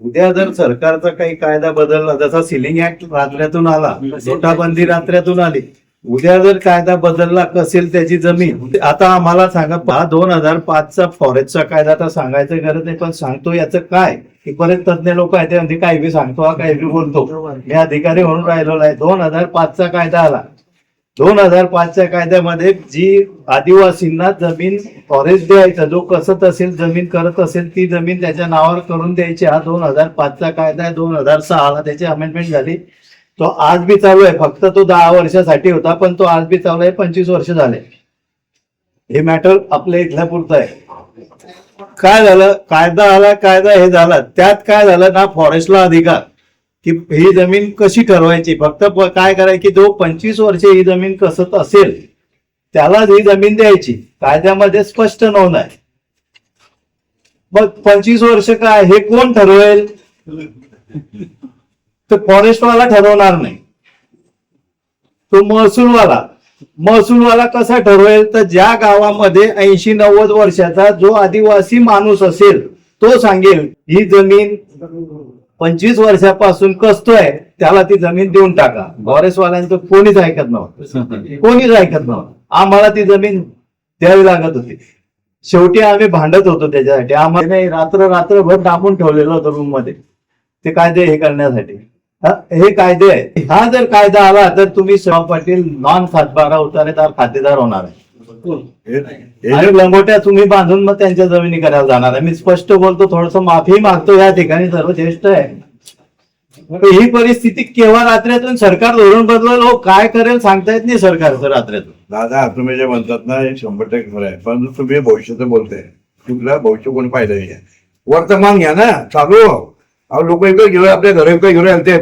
उद्या जर सरकारचा काही कायदा बदलला जसा सिलिंग ऍक्ट रात्र्यातून आला नोटाबंदी रात्र्यातून आली उद्या जर कायदा बदलला कसेल त्याची जमीन? आता आम्हाला सांगा हा दोन हजार पाचचा फॉरेस्टचा कायदा आता सांगायचं गरज नाही पण सांगतो याचं काय? की बरेच तज्ञ लोक आहेत ते काही बी सांगतो हा काही बी बोलतो. मी अधिकारी म्हणून राहिलो आहे दोन हजार पाचचा कायदा आला. दोन हजार पाचच्या कायद्यामध्ये जी आदिवासींना जमीन फॉरेस्ट द्यायचा जो कसत असेल जमीन करत असेल ती जमीन त्याच्या नावावर करून द्यायची. हा दोन हजार पाचचा कायदा आहे. दोन हजार सहाला त्याची अमेंडमेंट झाली. तो आज बी चालू आहे. फक्त तो दहा वर्षासाठी होता पण तो आज बी चालू आहे. पंचवीस वर्ष झाले. हे मॅटर आपल्या इथल्या पुरतं आहे. काय झालं? कायदा आला कायदा हे झाला. त्यात काय झालं ना? फॉरेस्टला अधिकार. की ही जमीन कशी ठरवायची? फक्त काय करायची? जो पंचवीस वर्षे ही जमीन कसत असेल त्यालाच ही जमीन द्यायची. कायद्यामध्ये स्पष्ट नोंद आहे. मग पंचवीस वर्ष काय? हे कोण ठरवेल? तर फॉरेस्टवाला ठरवणार नाही. तो महसूलवाला. महसूलवाला कसा ठरवेल? तर ज्या गावामध्ये ऐंशी नव्वद वर्षाचा जो आदिवासी माणूस असेल तो सांगेल ही जमीन पंचवीस वर्षापासून कसतोय त्याला ती जमीन देऊन टाका. फॉरेस्टवाल्यांचं कोणीच ऐकत नव्हतं. कोणीच ऐकत नव्हतं. आम्हाला ती जमीन द्यावी लागत होती. शेवटी आम्ही भांडत होतो त्याच्यासाठी. आम्हाला नाही रात्र रात्रभर डांबून ठेवलेलं होतं रूममध्ये. ते कायदे हे करण्यासाठी. हा, हे कायदे आहे. हा जर कायदा आला तर तुम्ही शिवा पाटील नॉन सातबारा उतारेदार खातेदार होणार आहे. लंगोट्या तुम्ही बांधून मग त्यांच्या जमिनी करायला जाणार आहे. मी स्पष्ट बोलतो थोडस माफी मागतो या ठिकाणी सर्व ज्येष्ठ आहे. पण ही परिस्थिती केव्हा रात्रीतून सरकार धोरण बदलल हो? काय करेल सांगता येत नाही सरकारचं रात्रीतून. दादा तुम्ही जे म्हणतात ना हे शंभर टक्के खरं आहे. पण तुम्ही भविष्याचं बोलताय तुला भविष्य कोणी पाहिलं नाही वर्तमान घ्या ना चालू अहो लोक इकडे घेऊन आपल्या घर इकडे घेऊन आले ते